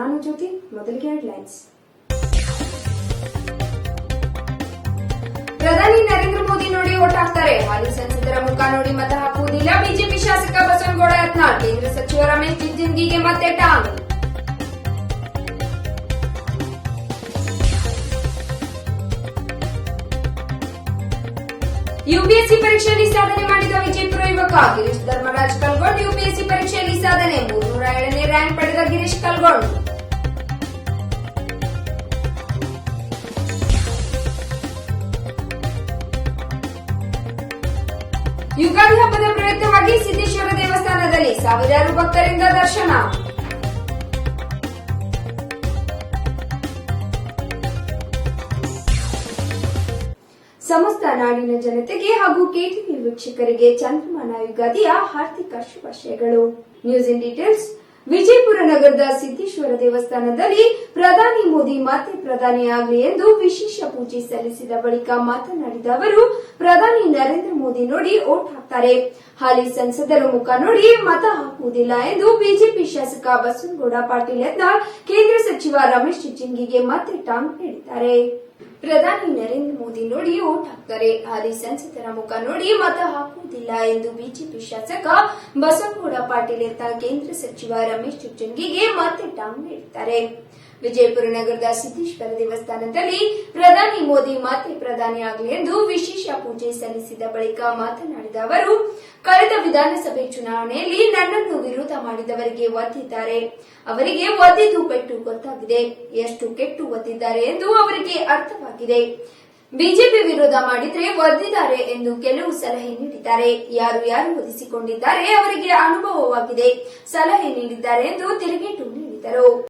KTV ನ್ಯೂಸ್ಗೆ ಸ್ವಾಗತ ನಾನು ಜ್ಯೋತಿ ಮೊದಲಿಗೆ ಹೆಡ್ಲೈನ್ಸ್ ಪ್ರಧಾನಿ ನರೇಂದ್ರ ಮೋದಿ ನೋಡಿ ಓಟ್ ಹಾಕ್ತಾರೆ ಹಾಲಿ ಸಂಸದರ ಮುಖ ನೋಡಿ ಮತ ಹಾಕುವುದಿಲ್ಲ ಬಿಜೆಪಿ ಶಾಸಕ ಬಸವನಗೌಡ ಯತ್ನಾಳ್ ಕೇಂದ್ರ ಸಚಿವ ರಮೇಶ್ ಜಿಗಜಿಣಗಿಗೆ ಮತ್ತೆ ಟಾಂಗ್ ಯುಪಿಎಸ್ಸಿ ಪರೀಕ್ಷೆಯಲ್ಲಿ ಸಾಧನೆ ಮಾಡಿದ ವಿಜಯಪುರ ಯುವಕ ಗಿರೀಶ್ ಧರ್ಮರಾಜ್ ಕಲ್ಗೊಂಡ್ ಯುಪಿಎಸ್ಸಿ ಪರೀಕ್ಷೆಯಲ್ಲಿ ಸಾಧನೆ ಮೂರ್ನೂರ ಏಳನೇ ರ್ಯಾಂಕ್ ಪಡೆದ ಗಿರೀಶ್ ಕಲ್ಗೊಂಡ್ ಯುಗಾದಿ ಹಬ್ಬದ ಪ್ರಯುಕ್ತವಾಗಿ ಸಿದ್ದೇಶ್ವರ ದೇವಸ್ಥಾನದಲ್ಲಿ ಸಾವಿರಾರು ಭಕ್ತರಿಂದ ದರ್ಶನ. ಸಮಸ್ತ ನಾಡಿನ ಜನತೆಗೆ ಹಾಗೂ ಕೆಟಿವಿ ವೀಕ್ಷಕರಿಗೆ ಚಂದ್ರಮಾನ ಯುಗಾದಿಯ ಹಾರ್ದಿಕ ಶುಭಾಶಯಗಳು. ನ್ಯೂಸ್ ಇನ್ ಡೀಟೇಲ್ಸ್ ವಿಜಯಪುರ ನಗರದ ಸಿದ್ದೇಶ್ವರ ದೇವಸ್ಥಾನದಲ್ಲಿ ಪ್ರಧಾನಿ ಮೋದಿ ಮತ್ತೆ ಪ್ರಧಾನಿಯಾಗಲಿ ಎಂದು ವಿಶೇಷ ಪೂಜೆ ಸಲ್ಲಿಸಿದ ಬಳಿಕ ಮಾತನಾಡಿದ ಅವರು, ಪ್ರಧಾನಿ ನರೇಂದ್ರ ಮೋದಿ ನೋಡಿ ಓಟ್ ಹಾಕ್ತಾರೆ. ಹಾಲಿ ಸಂಸದರ ಮುಖ ನೋಡಿ ಮತ ಹಾಕುವುದಿಲ್ಲ ಎಂದು ಬಿಜೆಪಿ ಶಾಸಕ ಬಸವನಗೌಡ ಪಾಟೀಲ್ ಯತ್ನಾಳ್ ಕೇಂದ್ರ ಸಚಿವ ರಮೇಶ್ ಜಿಗಜಿಣಗಿಗೆ ಮತ್ತೆ ಟಾಂಗ್ ನೀಡಿದ್ದಾರೆ. ಪ್ರಧಾನಿ ನರೇಂದ್ರ ಮೋದಿ ನೋಡಿ ಓಟ್ ಹಾಕ್ತಾರೆ ಹಾಲಿ ಸಂಸದರ ಮುಖ ನೋಡಿ ಮತ ಹಾಕುವುದಿಲ್ಲ ಎಂದು ಬಿಜೆಪಿ ಶಾಸಕ ಬಸವಗೌಡ ಪಾಟೀಲ್ ಕೇಂದ್ರ ಸಚಿವ ರಮೇಶ್ ಚುಚ್ಚಂಗಿಗೆ ಮತ್ತೆ ಟಾಂಗ್ ನೀಡಿದ್ದಾರೆ ವಿಜಯಪುರ ನಗರದ ಸಿದ್ದೇಶ್ವರ ದೇವಸ್ಥಾನದಲ್ಲಿ ಪ್ರಧಾನಿ ಮೋದಿ ಮಾತೆ ಪ್ರಧಾನಿ ಆಗಲಿ ಎಂದು ವಿಶೇಷ ಪೂಜೆ ಸಲ್ಲಿಸಿದ ಬಳಿಕ ಮಾತನಾಡಿದ ಅವರು, ಕಳೆದ ವಿಧಾನಸಭೆ ಚುನಾವಣೆಯಲ್ಲಿ ನನ್ನನ್ನು ವಿರೋಧ ಮಾಡಿದವರಿಗೆ ಒತ್ತಿದ್ದಾರೆ ಅವರಿಗೆ ಒದ್ದಿದ್ದು ಪೆಟ್ಟು ಗೊತ್ತಾಗಿದೆ. ಎಷ್ಟು ಕೆಟ್ಟು ಒದ್ದಿದ್ದಾರೆ ಎಂದು ಅವರಿಗೆ ಅರ್ಥವಾಗಿದೆ. ಬಿಜೆಪಿ ವಿರೋಧ ಮಾಡಿದ್ರೆ ಒದ್ದಿದ್ದಾರೆ ಎಂದು ಕೆಲವು ಸಲಹೆ ನೀಡಿದ್ದಾರೆ. ಯಾರು ಯಾರು ಒದಿಸಿಕೊಂಡಿದ್ದಾರೆ ಅವರಿಗೆ ಅನುಭವವಾಗಿದೆ. ಸಲಹೆ ನೀಡಿದ್ದಾರೆ ಎಂದು ತಿರುಗೇಟು ನೀಡಿದರು.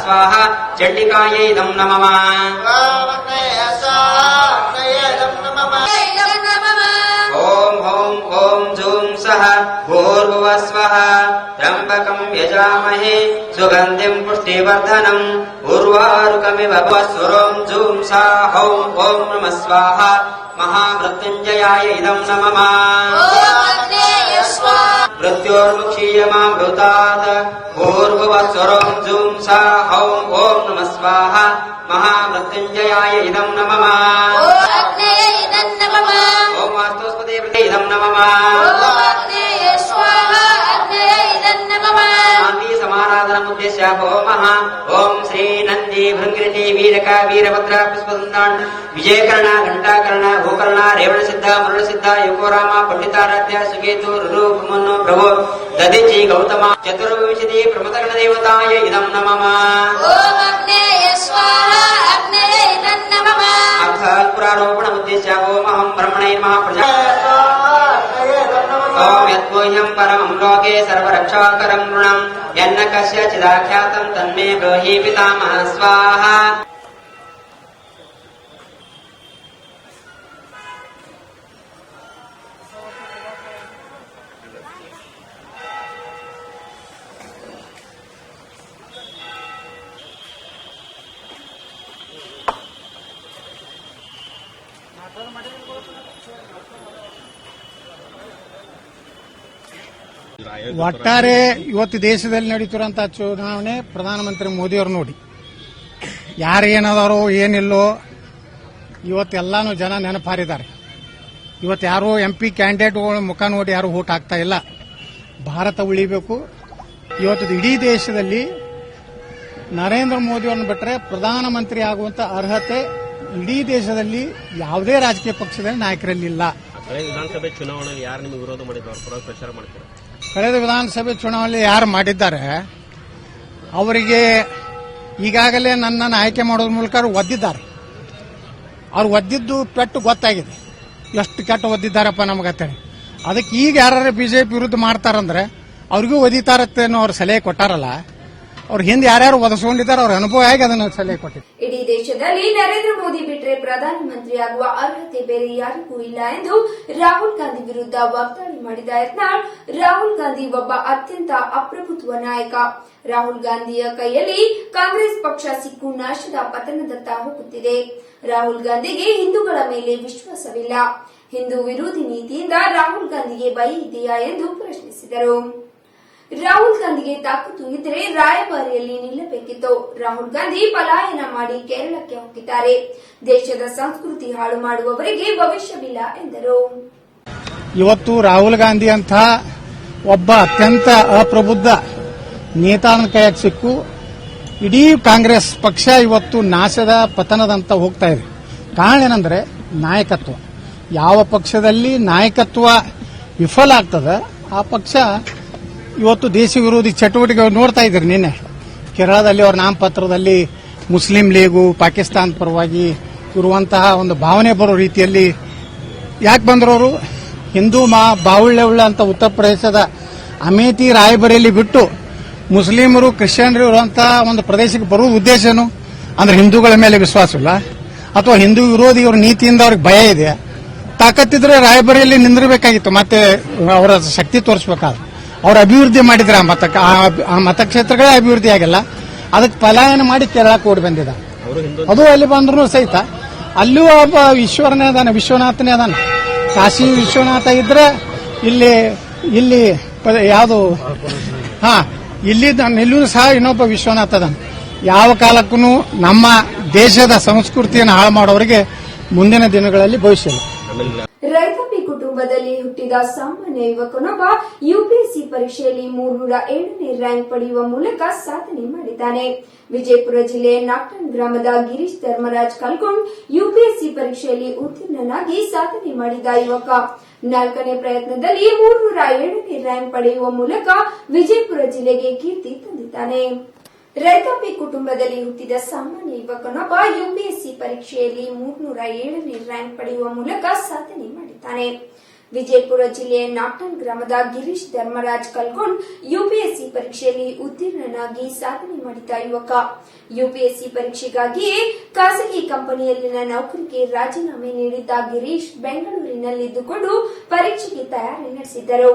ಸ್ವಾಹ? ಚಂಡಿಕಾಯೇ ನಮಃ. ಓಂ ಹೋಂ नमः ॐ ॐ ॐ जूं सः भूर्भुवः स्वः त्र्यम्बकम् यजामहे सुगन्धिम् पुष्टिवर्धनम् उर्वारुकमिव स्वरोम् जूं सा हौं ॐ नमः स्वाहा महामृत्युञ्जयाय इदम् नमः मृत्योर्मुक्षीयमामृतात् भूर्भुवस्वरम् जूं सा हौं ॐ नमः स्वाहा महामृत्युञ्जयाय इदम् नमः ॐ वास्तुस्पते इदम् नमः समाराधनमुद्देश्य होमः ॐ श्री नन्दी भृङ्गिरिति वीरक वीरभद्र पुष्पदन्तान् विजयकर्ण घण्टाकर्ण भूकर्ण रेवणसिद्ध मरुणसिद्ध युकोराम पण्डिताराध्य सुकेतु रुरु पुमन्नु प्रभु दधिचि गौतम चतुर्विंशति प्रमथगणदेवताय इदम् नमः अक्षपुरारोपणमुद्देश्य होमहं ब्रह्मणे महाप्रजा ॐ यद्गोह्यम् परमम् लोके सर्वरक्षाकरम् यन्न कस्यचिदाख्यातम् तन्मे ब्रही पितामा स्वाहा ಒಟ್ಟಾರೆ ಇವತ್ತು ದೇಶದಲ್ಲಿ ನಡೀತಿರುವಂತ ಚುನಾವಣೆ ಪ್ರಧಾನಮಂತ್ರಿ ಮೋದಿಯವರು ನೋಡಿ. ಯಾರು ಏನದಾರೋ ಏನಿಲ್ಲೋ ಇವತ್ತೆಲ್ಲಾನು ಜನ ನೆನಪಾರಿದ್ದಾರೆ. ಇವತ್ತು ಯಾರು ಎಂ ಪಿ ಕ್ಯಾಂಡಿಡೇಟ್ಗಳ ಮುಖ ನೋಡಿ ಯಾರು ಓಟ್ ಆಗ್ತಾ ಇಲ್ಲ. ಭಾರತ ಉಳಿಬೇಕು. ಇವತ್ತು ಇಡೀ ದೇಶದಲ್ಲಿ ನರೇಂದ್ರ ಮೋದಿಯವ್ರನ್ನ ಬಿಟ್ಟರೆ ಪ್ರಧಾನಮಂತ್ರಿ ಆಗುವಂತ ಅರ್ಹತೆ ಇಡೀ ದೇಶದಲ್ಲಿ ಯಾವುದೇ ರಾಜಕೀಯ ಪಕ್ಷದ ನಾಯಕರಲ್ಲಿಲ್ಲ. ವಿಧಾನಸಭೆ ಚುನಾವಣೆಯಲ್ಲಿ ಯಾರು ನಿಮಗೆ ವಿರೋಧ ಮಾಡಿದ್ರು ಪ್ರಚಾರ ಮಾಡ್ತಾರೆ? ಕಳೆದ ವಿಧಾನಸಭೆ ಚುನಾವಣೆ ಯಾರು ಮಾಡಿದ್ದಾರೆ, ಅವರಿಗೆ ಈಗಾಗಲೇ ನನ್ನನ್ನು ಆಯ್ಕೆ ಮಾಡೋದ್ರ ಮೂಲಕ ಅವ್ರು ಒದ್ದಿದ್ದಾರೆ. ಅವ್ರು ಒದ್ದಿದ್ದು ಪೆಟ್ಟು ಗೊತ್ತಾಗಿದೆ. ಎಷ್ಟು ಕೆಟ್ಟ ಒದ್ದಿದ್ದಾರಪ್ಪ ನಮಗತ್ತೇಳಿ ಅದಕ್ಕೆ ಈಗ ಯಾರು ಬಿಜೆಪಿ ವಿರುದ್ಧ ಮಾಡ್ತಾರಂದ್ರೆ, ಅವ್ರಿಗೂ ಒದಿತಾರತ್ತೇನೋ ಅವ್ರ ಸಲಹೆ ಕೊಟ್ಟಾರಲ್ಲ ಅವ್ರ ಹಿಂದೆ ಯಾರ್ಯಾರು ಒದಸ್ಕೊಂಡಿದ್ದಾರೆ ಅವ್ರ ಅನುಭವ ಹೇಗೆ ಅದನ್ನ ಸಲಹೆ ಕೊಟ್ಟಿದೆ ಇಡೀ ದೇಶದಲ್ಲಿ ನರೇಂದ್ರ ಮೋದಿ ಬಿಟ್ಟರೆ ಪ್ರಧಾನಮಂತ್ರಿ ಆಗುವ ಅರ್ಹತೆ ಬೇರೆ ಯಾರಿಗೂ ಇಲ್ಲ ಎಂದು ರಾಹುಲ್ ಗಾಂಧಿ ವಿರುದ್ಧ ವಾಗ್ದಾಳಿ ಮಾಡಿದ ಯತ್ನಾಳ್, ರಾಹುಲ್ ಗಾಂಧಿ ಒಬ್ಬ ಅತ್ಯಂತ ಅಪ್ರಭುತ್ವ ನಾಯಕ. ರಾಹುಲ್ ಗಾಂಧಿಯ ಕೈಯಲ್ಲಿ ಕಾಂಗ್ರೆಸ್ ಪಕ್ಷ ಸಿಕ್ಕು ನಾಶದ ಪತನದತ್ತ ಹೋಗುತ್ತಿದೆ. ರಾಹುಲ್ ಗಾಂಧಿಗೆ ಹಿಂದೂಗಳ ಮೇಲೆ ವಿಶ್ವಾಸವಿಲ್ಲ. ಹಿಂದೂ ವಿರೋಧಿ ನೀತಿಯಿಂದ ರಾಹುಲ್ ಗಾಂಧಿಗೆ ಭಯ ಇದೆಯಾ ಎಂದು ಪ್ರಶ್ನಿಸಿದರು. ರಾಹುಲ್ ಗಾಂಧಿಗೆ ತಾಕತ್ತು ಇದ್ರೆ ರಾಯಭಾರಿಯಲ್ಲಿ ನಿಲ್ಲಬೇಕಿತ್ತು. ರಾಹುಲ್ ಗಾಂಧಿ ಪಲಾಯನ ಮಾಡಿ ಕೇರಳಕ್ಕೆ ಹೋಗಿದ್ದಾರೆ. ದೇಶದ ಸಂಸ್ಕೃತಿ ಹಾಳು ಮಾಡುವವರಿಗೆ ಭವಿಷ್ಯವಿಲ್ಲ ಎಂದರು. ಇವತ್ತು ರಾಹುಲ್ ಗಾಂಧಿ ಅಂತ ಒಬ್ಬ ಅತ್ಯಂತ ಅಪ್ರಬುದ್ಧ ನೇತಾನ ಕೈಯಾಗ ಸಿಕ್ಕು. ಇಡೀ ಕಾಂಗ್ರೆಸ್ ಪಕ್ಷ ಇವತ್ತು ನಾಶದ ಪತನದಂತ ಹೋಗ್ತಾ ಇದೆ. ಕಾರಣ ಏನಂದ್ರೆ ನಾಯಕತ್ವ. ಯಾವ ಪಕ್ಷದಲ್ಲಿ ನಾಯಕತ್ವ ವಿಫಲ ಆಗ್ತದ, ಆ ಪಕ್ಷ ಇವತ್ತು ದೇಶ ವಿರೋಧಿ ಚಟುವಟಿಕೆ ನೋಡ್ತಾ ಇದ್ದೀರಿ ನಿನ್ನೆ. ಕೇರಳದಲ್ಲಿ ಅವ್ರ ನಾಮಪತ್ರದಲ್ಲಿ ಮುಸ್ಲಿಂ ಲೀಗು, ಪಾಕಿಸ್ತಾನ ಪರವಾಗಿ ಇರುವಂತಹ ಒಂದು ಭಾವನೆ ಬರೋ ರೀತಿಯಲ್ಲಿ ಯಾಕೆ ಬಂದ್ರವರು ಹಿಂದೂ ಮಾ ಬಾಹುಳ್ಯವುಳ್ಳ ಅಂತ ಉತ್ತರ ಪ್ರದೇಶದ ಅಮೇಥಿ ರಾಯಬರೇಲಿ ಬಿಟ್ಟು ಮುಸ್ಲಿಮರು ಕ್ರಿಶ್ಚಿಯನ್ರು ಇರುವಂತಹ ಒಂದು ಪ್ರದೇಶಕ್ಕೆ ಬರುವ ಉದ್ದೇಶನು ಅಂದ್ರೆ ಹಿಂದೂಗಳ ಮೇಲೆ ವಿಶ್ವಾಸವಿಲ್ಲ ಅಥವಾ ಹಿಂದೂ ವಿರೋಧಿ ಇವ್ರ ನೀತಿಯಿಂದ ಅವ್ರಿಗೆ ಭಯ ಇದೆ. ತಾಕತ್ತಿದ್ರೆ ರಾಯಬರೇಲಿ ನಿಂದಿರಬೇಕಾಗಿತ್ತು. ಮತ್ತೆ ಅವರ ಶಕ್ತಿ ತೋರಿಸಬೇಕಾದ್ರೆ. ಅವ್ರ ಅಭಿವೃದ್ಧಿ ಮಾಡಿದ್ರೆ ಆ ಮತ ಆ ಮತಕ್ಷೇತ್ರಗಳೇ ಅಭಿವೃದ್ಧಿ ಆಗಿಲ್ಲ. ಅದಕ್ಕೆ ಪಲಾಯನ ಮಾಡಿ ಕೇರಳ ಓಡಿ ಬಂದಿದ. ಅದು ಅಲ್ಲಿ ಬಂದ್ರು ಸಹಿತ. ಅಲ್ಲೂ ಒಬ್ಬ ಈಶ್ವರನೇ ಅದಾನ ವಿಶ್ವನಾಥನೇ ಅದಾನ. ಕಾಶಿ ವಿಶ್ವನಾಥ ಇದ್ರೆ ಇಲ್ಲಿ ಇಲ್ಲಿ ಪ- ಯಾವುದು? ಹಾ ಇಲ್ಲಿ ಇಲ್ಲೂ ಸಹ ಇನ್ನೊಬ್ಬ ವಿಶ್ವನಾಥ ಅದಾನ. ಯಾವ ಕಾಲಕ್ಕೂ ನಮ್ಮ ದೇಶದ ಸಂಸ್ಕೃತಿಯನ್ನು ಹಾಳು ಮಾಡೋರಿಗೆ ಮುಂದಿನ ದಿನಗಳಲ್ಲಿ ಭವಿಷ್ಯ ಇಲ್ಲ ಕುಟುಂಬದಲ್ಲಿ ಹುಟ್ಟಿದ ಸಾಮಾನ್ಯ ಯುವಕನೊಬ್ಬ ಯುಪಿಎಸ್ಸಿ ಪರೀಕ್ಷೆಯಲ್ಲಿ ಮೂರ್ನೂರ ಏಳನೇ ರ್ಯಾಂಕ್ ಪಡೆಯುವ ಮೂಲಕ ಸಾಧನೆ ಮಾಡಿದ್ದಾನೆ. ವಿಜಯಪುರ ಜಿಲ್ಲೆ ನಾಕ್ಟನ್ ಗ್ರಾಮದ ಗಿರೀಶ್ ಧರ್ಮರಾಜ್ ಕಲ್ಕೊಂಡ್ ಯುಪಿಎಸ್ಸಿ ಪರೀಕ್ಷೆಯಲ್ಲಿ ಉತ್ತೀರ್ಣನಾಗಿ ಸಾಧನೆ ಮಾಡಿದ ಯುವಕ. ನಾಲ್ಕನೇ ಪ್ರಯತ್ನದಲ್ಲಿ ಮೂರ್ನೂರ ಏಳನೇ ರ್ಯಾಂಕ್ ಪಡೆಯುವ ಮೂಲಕ ವಿಜಯಪುರ ಜಿಲ್ಲೆಗೆ ಕೀರ್ತಿ ತಂದಿದ್ದಾನೆ. ರೈತಾಪಿ ಕುಟುಂಬದಲ್ಲಿ ಹುಟ್ಟಿದ ಸಾಮಾನ್ಯ ಯುವಕನೊಬ್ಬ ಯುಪಿಎಸ್ಸಿ ಪರೀಕ್ಷೆಯಲ್ಲಿ ಮೂರ್ನೂರ ಏಳನೇ ರ್ಯಾಂಕ್ ಪಡೆಯುವ ಮೂಲಕ ಸಾಧನೆ ಮಾಡಿದ್ದಾನೆ. ವಿಜಯಪುರ ಜಿಲ್ಲೆಯ ನಾಟನ್ ಗ್ರಾಮದ ಗಿರೀಶ್ ಧರ್ಮರಾಜ್ ಕಲ್ಗೊಂಡ್ ಯುಪಿಎಸ್ಸಿ ಪರೀಕ್ಷೆಯಲ್ಲಿ ಉತ್ತೀರ್ಣನಾಗಿ ಸಾಧನೆ ಮಾಡಿದ ಯುವಕ. ಯುಪಿಎಸ್ಸಿ ಪರೀಕ್ಷೆಗಾಗಿಯೇ ಖಾಸಗಿ ಕಂಪನಿಯಲ್ಲಿನ ನೌಕರಿಗೆ ರಾಜೀನಾಮೆ ನೀಡಿದ್ದ ಗಿರೀಶ್ ಬೆಂಗಳೂರಿನಲ್ಲಿದ್ದುಕೊಂಡು ಪರೀಕ್ಷೆಗೆ ತಯಾರಿ ನಡೆಸಿದ್ದರು.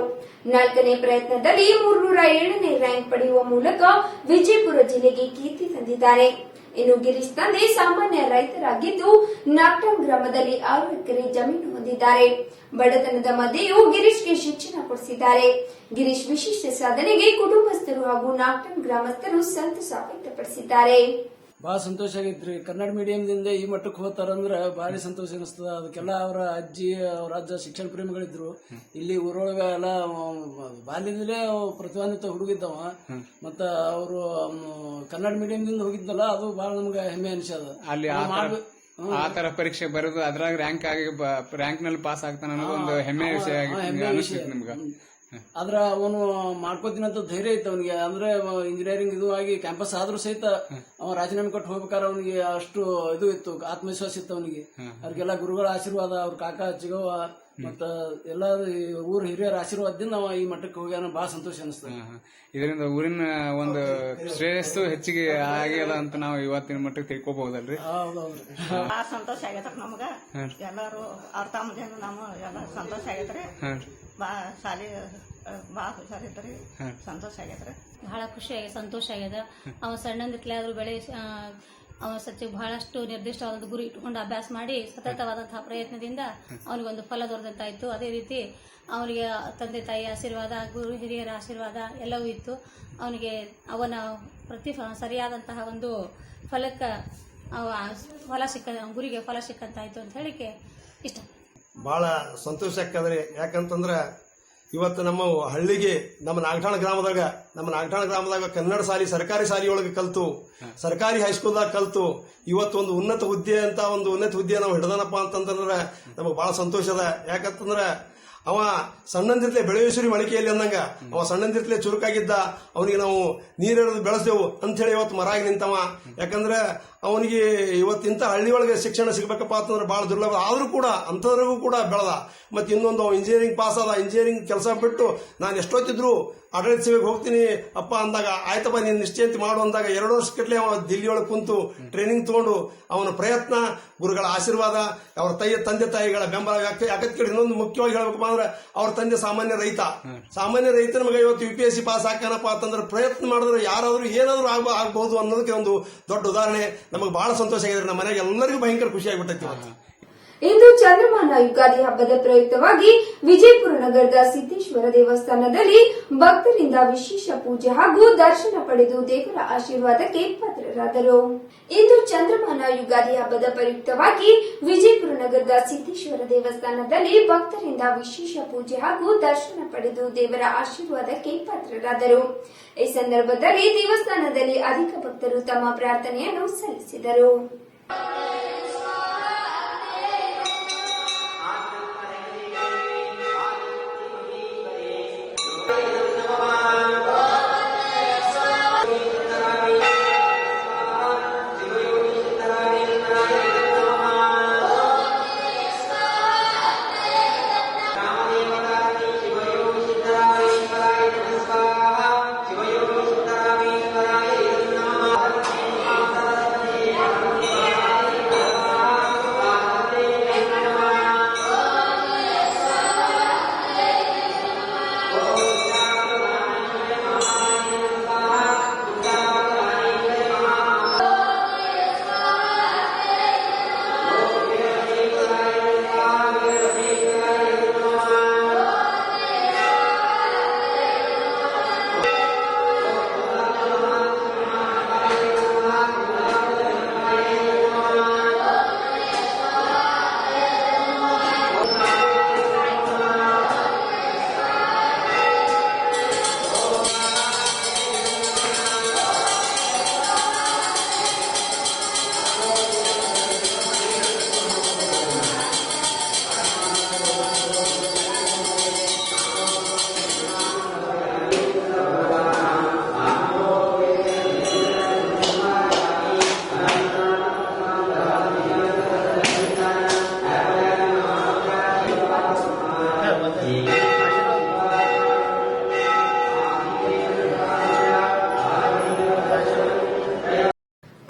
ನಾಲ್ಕನೇ ಪ್ರಯತ್ನದಲ್ಲಿ ಮೂರ್ನೂರ ಏಳನೇ ರ್ಯಾಂಕ್ ಪಡೆಯುವ ಮೂಲಕ ವಿಜಯಪುರ ಜಿಲ್ಲೆಗೆ ಕೀರ್ತಿ ತಂದಿದ್ದಾರೆ. ಇನ್ನು ಗಿರೀಶ್ ತಂದೆ ಸಾಮಾನ್ಯ ರೈತರಾಗಿದ್ದು ನಾಕ್ಟನ್ ಗ್ರಾಮದಲ್ಲಿ ಆರು ಎಕರೆ ಜಮೀನು ಹೊಂದಿದ್ದಾರೆ. ಬಡತನದ ಮಧ್ಯೆಯೂ ಗಿರೀಶ್ಗೆ ಶಿಕ್ಷಣ ಕೊಡಿಸಿದ್ದಾರೆ. ಗಿರೀಶ್ ವಿಶಿಷ್ಟ ಸಾಧನೆಗೆ ಕುಟುಂಬಸ್ಥರು ಹಾಗೂ ನಾಗ್ಟನ್ ಗ್ರಾಮಸ್ಥರು ಸಂತಸ ವ್ಯಕ್ತಪಡಿಸಿದ್ದಾರೆ. ಭಾಳ ಸಂತೋಷ ಆಗೈತ್ರಿ ಕನ್ನಡ ಮೀಡಿಯಂದಿಂದ ಈ ಮಟ್ಟಕ್ಕೆ ಹೋಗ್ತಾರಂದ್ರ ಭಾರಿ ಸಂತೋಷ ಅನಿಸ್ತದ ಅದಕ್ಕೆಲ್ಲ ಅವರ ಅಜ್ಜಿ ಅವರ ಅಜ್ಜ ಶಿಕ್ಷಣ ಪ್ರೇಮಿಗಳಿದ್ರು. ಇಲ್ಲಿ ಊರೊಳಗ ಎಲ್ಲ ಬಾಲ್ಯದಲ್ಲೇ ಪ್ರತಿಭಾನ್ವಿತ ಹುಡುಗಿದ್ದವ. ಮತ್ತ ಅವರು ಕನ್ನಡ ಮೀಡಿಯಂದಿಂದ ಹೋಗಿದ್ನಲ್ಲ ಅದು ಬಹಳ ನಮ್ಗೆ ಹೆಮ್ಮೆ ಅನಿಸದ ಅಲ್ಲಿ ಆ ತರ- ಆ ತರ ಪರೀಕ್ಷೆ ಬರೆದು ಅದ್ರಾಗ ರ್ಯಾಂಕ್ ಆಗಿ ರ್ಯಾಂಕ್ನಲ್ಲಿ ಪಾಸ್ ಆಗ್ತಾನ ಅನ್ನೋದು ಒಂದು ಹೆಮ್ಮೆ ವಿಷಯ ಆಗಿ ಅನಿಸ್ತಿತ್ತು ನಿಮ್ಗ. ಆದ್ರ ಅವನು ಮಾಡ್ಕೋತೀನಿ ಅಂತ ಧೈರ್ಯ ಇತ್ತು ಅವನಿಗೆ. ಅಂದ್ರೆ ಇಂಜಿನಿಯರಿಂಗ್ ಇದು ಆಗಿ ಕ್ಯಾಂಪಸ್ ಆದ್ರೂ ಸಹಿತ ಅವ ರಾಜೀನಾಮೆ ಕೊಟ್ಟು ಹೋಗ್ಬೇಕಾದ್ರೆ ಅವನಿಗೆ ಅಷ್ಟು ಇದು ಇತ್ತು ಆತ್ಮವಿಶ್ವಾಸ ಇತ್ತು ಅವನಿಗೆ. ಅವ್ರಿಗೆಲ್ಲ ಗುರುಗಳ ಆಶೀರ್ವಾದ ಅವ್ರ ಕಾಕ ಚಿಗವ್ವ ಮತ್ತ ಎಲ್ಲ ಊರ್ ಹಿರಿಯರ ಆಶೀರ್ವಾದದಿಂದ ಅವ ಈ ಮಟ್ಟಕ್ಕೆ ಹೋಗ್ಯಾನ ಬಹಳ ಸಂತೋಷ ಅನಿಸ್ತದೆ. ಇದರಿಂದ ಊರಿನ ಒಂದು ಶ್ರೇಯಸ್ಸು ಹೆಚ್ಚಿಗೆ ಆಗಿಲ್ಲ ಅಂತ ನಾವು ಇವತ್ತಿನ ಮಟ್ಟಕ್ಕೆ ತಿಳ್ಕೊಬಹುದಲ್ರಿ? ಭಾಳ ಸಂತೋಷ ಆಗೈತ್ರಿ ನಮಗ. ಎಲ್ಲಾರು ಅರ್ಥ ತಮ್ಮ ಎಲ್ಲ ಸಂತೋಷ ಆಗೈತ್ರಿ. ಬಾ ಶಾಲೆ ಭಾಳ ಹುಷಾರಿದ್ರಿ ಸಂತೋಷ ಆಗ್ಯದ ಬಹಳ ಖುಷಿ ಆಗ್ಯದ ಸಂತೋಷ ಆಗ್ಯದ. ಅವ ಸಣ್ಣಂದಿತ್ಲೆ ಆದ್ರೂ ಬೆಳೆ ಅವ ಸತ್ಯ ಬಹಳಷ್ಟು ನಿರ್ದಿಷ್ಟವಾದ ಗುರಿ ಇಟ್ಕೊಂಡು ಅಭ್ಯಾಸ ಮಾಡಿ ಸತತವಾದಂತಹ ಪ್ರಯತ್ನದಿಂದ ಅವನಿಗೊಂದು ಫಲ ದೊರೆದಂತಾಯ್ತು. ಅದೇ ರೀತಿ ಅವನಿಗೆ ತಂದೆ ತಾಯಿ ಆಶೀರ್ವಾದ ಗುರು ಹಿರಿಯರ ಆಶೀರ್ವಾದ ಎಲ್ಲವೂ ಇತ್ತು. ಅವನಿಗೆ ಅವನ ಪ್ರತಿ ಸರಿಯಾದಂತಹ ಒಂದು ಫಲಕ್ಕೆ ಅವ ಫಲ ಸಿಕ್ಕ ಗುರಿಗೆ ಫಲ ಸಿಕ್ಕಂತಾಯ್ತು ಅಂತ ಹೇಳಿಕೆ ಇಷ್ಟ. ಬಹಳ ಸಂತೋಷ ಆಕ್ಕದ್ರಿ ಯಾಕಂತಂದ್ರ ಇವತ್ತು ನಮ್ಮ ಹಳ್ಳಿಗೆ ನಮ್ಮ ನಾಗಠಾಣ ಗ್ರಾಮದಾಗ ನಮ್ಮ ನಾಗಠಾಣ ಗ್ರಾಮದಾಗ ಕನ್ನಡ ಶಾಲಿ ಸರ್ಕಾರಿ ಶಾಲೆಯೊಳಗೆ ಕಲ್ತು ಸರ್ಕಾರಿ ಹೈಸ್ಕೂಲ್ದಾಗ ಕಲ್ತು ಇವತ್ತು ಒಂದು ಉನ್ನತ ಹುದ್ದೆ ಅಂತ ಒಂದು ಉನ್ನತ ಹುದ್ದೆ ನಾವು ಹಿಡ್ದನಪ್ಪ ಅಂತಂದ್ರೆ ನಮಗೆ ಬಹಳ ಸಂತೋಷ ಅದ. ಯಾಕಂತಂದ್ರ ಅವ ಸಣ್ಣಂದಿರ್ಲೆ ಬೆಳೆಯೇಶ್ವರಿ ಮಳಿಕೆಯಲ್ಲಿ ಅಂದಂಗ ಅವ ಸಣ್ಣಂದಿರ್ಲೆ ಚುರುಕಾಗಿದ್ದ ಅವನಿಗೆ ನಾವು ನೀರು ಬೆಳೆಸ್ದೆವು ಅಂತ ಹೇಳಿ ಇವತ್ತು ಮರಾಗಿ ನಿಂತವ. ಯಾಕಂದ್ರೆ ಅವನಿಗೆ ಇವತ್ತಿಂತ ಹಳ್ಳಿ ಒಳಗೆ ಶಿಕ್ಷಣ ಸಿಗಬೇಕಪ್ಪ ಅಂತಂದ್ರೆ ಬಹಳ ದುರ್ಲಭ. ಆದರೂ ಕೂಡ ಅಂಥದ್ರಿಗೂ ಕೂಡ ಬೆಳೆದ. ಮತ್ತೆ ಇನ್ನೊಂದು ಇಂಜಿನಿಯರಿಂಗ್ ಪಾಸ್ ಆದ ಇಂಜಿನಿಯರಿಂಗ್ ಕೆಲಸ ಬಿಟ್ಟು ನಾನು ಎಷ್ಟೊತ್ತಿದ್ರು ಆಡಳಿತ ಸೇವೆಗೆ ಹೋಗ್ತೀನಿ ಅಪ್ಪ ಅಂದಾಗ ಆಯ್ತಪ್ಪ ನೀನು ನಿಶ್ಚಯಂತಿ ಮಾಡು ಅಂದಾಗ ಎರಡು ವರ್ಷಗಟ್ಟಲೆ ಅವ ದಿಲ್ಲಿ ಒಳಗೆ ಕುಂತು ಟ್ರೈನಿಂಗ್ ತಗೊಂಡು ಅವನ ಪ್ರಯತ್ನ ಗುರುಗಳ ಆಶೀರ್ವಾದ ಅವರ ತೈಯ ತಂದೆ ತಾಯಿಗಳ ಬೆಂಬಲ ಯಾಕೆ ಯಾಕಂತ ಕೇಳಿ ಇನ್ನೊಂದು ಮುಖ್ಯವಾಗಿ ಹೇಳ್ಬೇಕಪ್ಪ ಅಂದ್ರೆ ಅವ್ರ ತಂದೆ ಸಾಮಾನ್ಯ ರೈತ. ಸಾಮಾನ್ಯ ರೈತನ ಮಗ ಇವತ್ತು U P S C pass ಹಾಕ್ಯಾನಪ್ಪ ಅಂತಂದ್ರೆ ಪ್ರಯತ್ನ ಮಾಡಿದ್ರೆ ಯಾರಾದ್ರೂ ಏನಾದರೂ ಆಗ ಆಗ್ಬಹುದು ಅನ್ನೋದಕ್ಕೆ ಒಂದು ದೊಡ್ಡ ಉದಾಹರಣೆ. ನಮಗೆ ಬಹಳ ಸಂತೋಷ ಆಗಿದೆ ನಮ್ಮ ಮನೆಗೆ ಎಲ್ಲರಿಗೂ ಭಯಂಕರ ಖುಷಿ ಆಗಿಬಿಟ್ಟೈತಿ ಇವತ್ತು. ಇಂದು ಚಂದ್ರಮಾನ ಯುಗಾದಿ ಹಬ್ಬದ ಪ್ರಯುಕ್ತವಾಗಿ ವಿಜಯಪುರ ನಗರದ ಸಿದ್ದೇಶ್ವರ ದೇವಸ್ಥಾನದಲ್ಲಿ ಭಕ್ತರಿಂದ ವಿಶೇಷ ಪೂಜೆ ಹಾಗೂ ದರ್ಶನ ಪಡೆದು ದೇವರ ಆಶೀರ್ವಾದಕ್ಕೆ ಪಾತ್ರರಾದರು. ಇಂದು ಚಂದ್ರಮಾನ ಯುಗಾದಿ ಹಬ್ಬದ ಪ್ರಯುಕ್ತವಾಗಿ ವಿಜಯಪುರ ನಗರದ ಸಿದ್ದೇಶ್ವರ ದೇವಸ್ಥಾನದಲ್ಲಿ ಭಕ್ತರಿಂದ ವಿಶೇಷ ಪೂಜೆ ಹಾಗೂ ದರ್ಶನ ಪಡೆದು ದೇವರ ಆಶೀರ್ವಾದಕ್ಕೆ ಪಾತ್ರರಾದರು. ಈ ಸಂದರ್ಭದಲ್ಲಿ ದೇವಸ್ಥಾನದಲ್ಲಿ ಅಧಿಕ ಭಕ್ತರು ತಮ್ಮ ಪ್ರಾರ್ಥನೆಯನ್ನು ಸಲ್ಲಿಸಿದರು.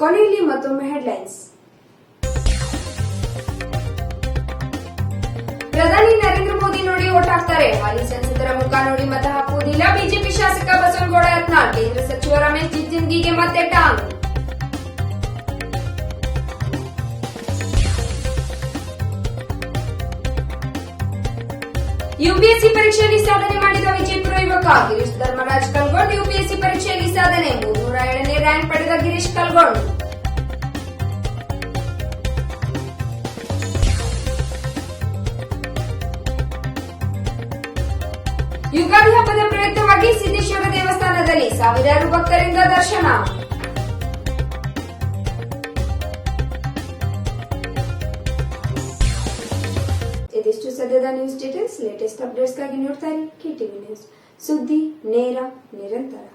ಕೊನೆಯಲ್ಲಿ ಮತ್ತೊಮ್ಮೆ ಹೆಡ್ಲೈನ್ಸ್ ಪ್ರಧಾನಿ ನರೇಂದ್ರ ಮೋದಿ ನೋಡಿ ಓಟ್ ಹಾಕ್ತಾರೆ. ಹಾಲಿ ಸಂಸದರ ಮುಖ ನೋಡಿ ಮತ ಹಾಕುವುದಿಲ್ಲ. ಬಿಜೆಪಿ ಶಾಸಕ ಬಸವನಗೌಡ ಯತ್ನಾಳ್, ಕೇಂದ್ರ ಸಚಿವ ರಮೇಶ್ ಜಿಂಜಿಂಗಿಗೆ ಮತ್ತೆ ಟಾಂಗ್. ಯುಪಿಎಸ್ಸಿ ಪರೀಕ್ಷೆಯಲ್ಲಿ ಸಾಧನೆ ಮಾಡಿದ ವಿಜಯಪುರ ಯುವಕ ಗಿರೀಶ್ ಧರ್ಮರಾಜ್ ರ್ಯಾಂಕ್ ಪಡೆದ ಗಿರೀಶ್ ಕಲ್ಗೋಡ್ ಯುಗಾದಿ ಹಬ್ಬದ ಪ್ರಯುಕ್ತವಾಗಿ ಸಿದ್ದೇಶ್ವರ ದೇವಸ್ಥಾನದಲ್ಲಿ ಸಾವಿರಾರು ಭಕ್ತರಿಂದ ದರ್ಶನ. ಇದಿಷ್ಟು ಸದ್ಯದ ನ್ಯೂಸ್ ಡೀಟೇಲ್ಸ್ ಲೇಟೆಸ್ಟ್ ಅಪ್ಡೇಟ್ಸ್ಗಾಗಿ ನೋಡ್ತಾ ಇರಿ. ಕೆಟಿವಿ ನ್ಯೂಸ್ ಸುದ್ದಿ, ನೇರ, ನಿರಂತರ.